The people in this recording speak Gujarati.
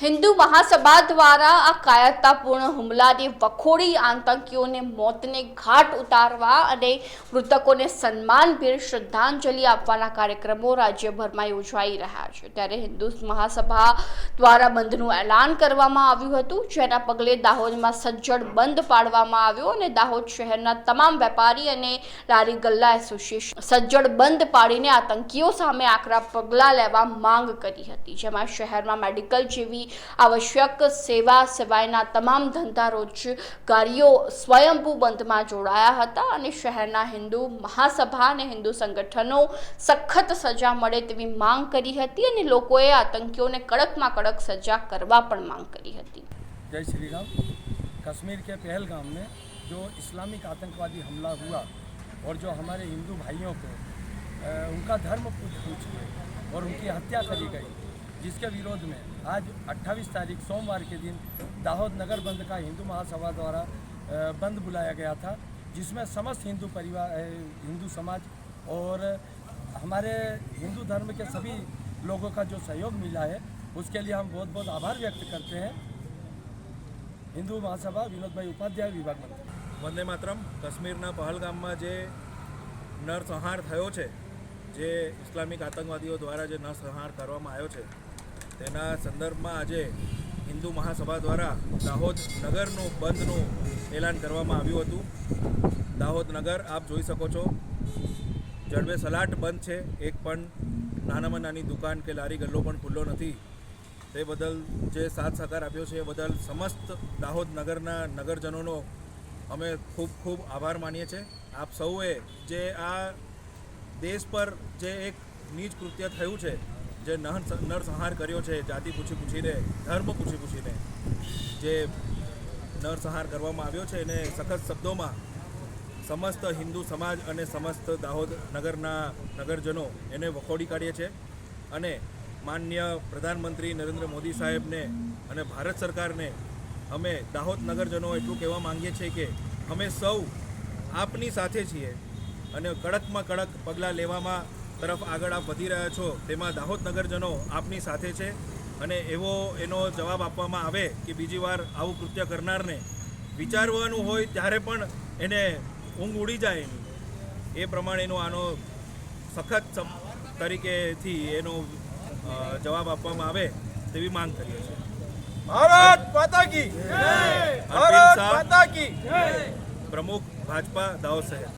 હિન્દુ મહાસભા દ્વારા આ કાયરતાપૂર્ણ હુમલાની વખોડી આતંકીઓને મોતને ઘાટ ઉતારવા અને મૃતકોને સન્માનભેર શ્રદ્ધાંજલિ આપવાના કાર્યક્રમો રાજ્યભરમાં યોજાઈ રહ્યા છે. ત્યારે હિન્દુ મહાસભા દ્વારા બંધનું એલાન કરવામાં આવ્યું હતું, જેના પગલે દાહોદમાં સજ્જડ બંધ પાડવામાં આવ્યો અને દાહોદ શહેરના તમામ વેપારી અને લારી ગલ્લા એસોસિએશન સજ્જડ બંધ પાડીને આતંકીઓ સામે આકરા પગલાં લેવા માંગ કરી હતી. જેમાં શહેરમાં મેડિકલ જેવી આવશ્યક સેવા સિવાયના તમામ ધંધા રોજગારીઓ સ્વયંભૂ બંધમાં જોડાયા હતા અને શહેરના હિન્દુ મહાસભા અને હિન્દુ સંગઠનો સખત સજા મળે તેવી માંગ કરી હતી અને લોકોએ આતંકીઓને કડકમાં કડક સજા કરવા પણ માંગ કરી હતી जय श्री राम कश्मीर के पहलगाम में जो इस्लामिक आतंकवादी हमला हुआ और जो हमारे हिंदू भाइयों को अ, उनका धर्म पूछ पूछ के और उनकी हत्या करी गई जिसके विरोध में आज 28 तारीख सोमवार के दिन दाहोद नगर बंद का हिंदू महासभा द्वारा अ, बंद बुलाया गया था जिसमें समस्त हिंदू परिवार अ, हिंदू समाज और हमारे हिंदू धर्म के सभी लोगों का जो सहयोग मिला है उसके लिए हम बहुत बहुत आभार व्यक्त करते हैं હિન્દુ મહાસભા વિનોદભાઈ ઉપાધ્યાય વિભાગ મંત્રી વંદે માતરમ કાશ્મીરના પહલગામમાં જે નરસંહાર થયો છે જે ઇસ્લામિક આતંકવાદીઓ દ્વારા જે નરસંહાર કરવામાં આવ્યો છે તેના સંદર્ભમાં આજે હિન્દુ મહાસભા દ્વારા દાહોદ નગરનું બંધનું એલાન કરવામાં આવ્યું હતું. દાહોદ નગર આપ જોઈ શકો છો. જડબે સલાટ બંધ છે. એક પણ નાનામાં નાની દુકાન કે લારી ગલ્લો પણ ખુલ્લો નથી. તે બદલ જે સાથ સહકાર આપ્યો છે એ બદલ સમસ્ત દાહોદ નગરના નગરજનોનો અમે ખૂબ ખૂબ આભાર માનીએ છીએ. આપ સૌએ જે આ દેશ પર જે એક નીચ કૃત્ય થયું છે જે નહન નરસંહાર કર્યો છે, જાતિ પૂછી પૂછીને, ધર્મ પૂછી પૂછીને, જે નરસંહાર કરવામાં આવ્યો છે એને સખત શબ્દોમાં સમસ્ત હિન્દુ સમાજ અને સમસ્ત દાહોદ નગરના નગરજનો એને વખોડી કાઢીએ છીએ અને માન્ય પ્રધાનમંત્રી નરેન્દ્ર મોદી સાહેબને અને ભારત સરકારને અમે દાહોદ નગરજનો એટલું કહેવા માંગીએ છીએ કે અમે સૌ આપની સાથે છીએ અને કડકમાં કડક પગલાં લેવામાં તરફ આગળ આપ વધી રહ્યા છો તેમાં દાહોદ નગરજનો આપની સાથે છે અને એવો એનો જવાબ આપવામાં આવે કે બીજી વાર આવું કૃત્ય કરનારને વિચારવાનું હોય ત્યારે પણ એને ઊંઘ ઉડી જાય એ પ્રમાણેનો આનો સખત તરીકેથી એનો જવાબ આપવામાં આવે તેવી માંગ કરીએ છીએ. ભારત માતા કી ભારત માતા કી પ્રમુખ ભાજપા દાહોદ શહેર.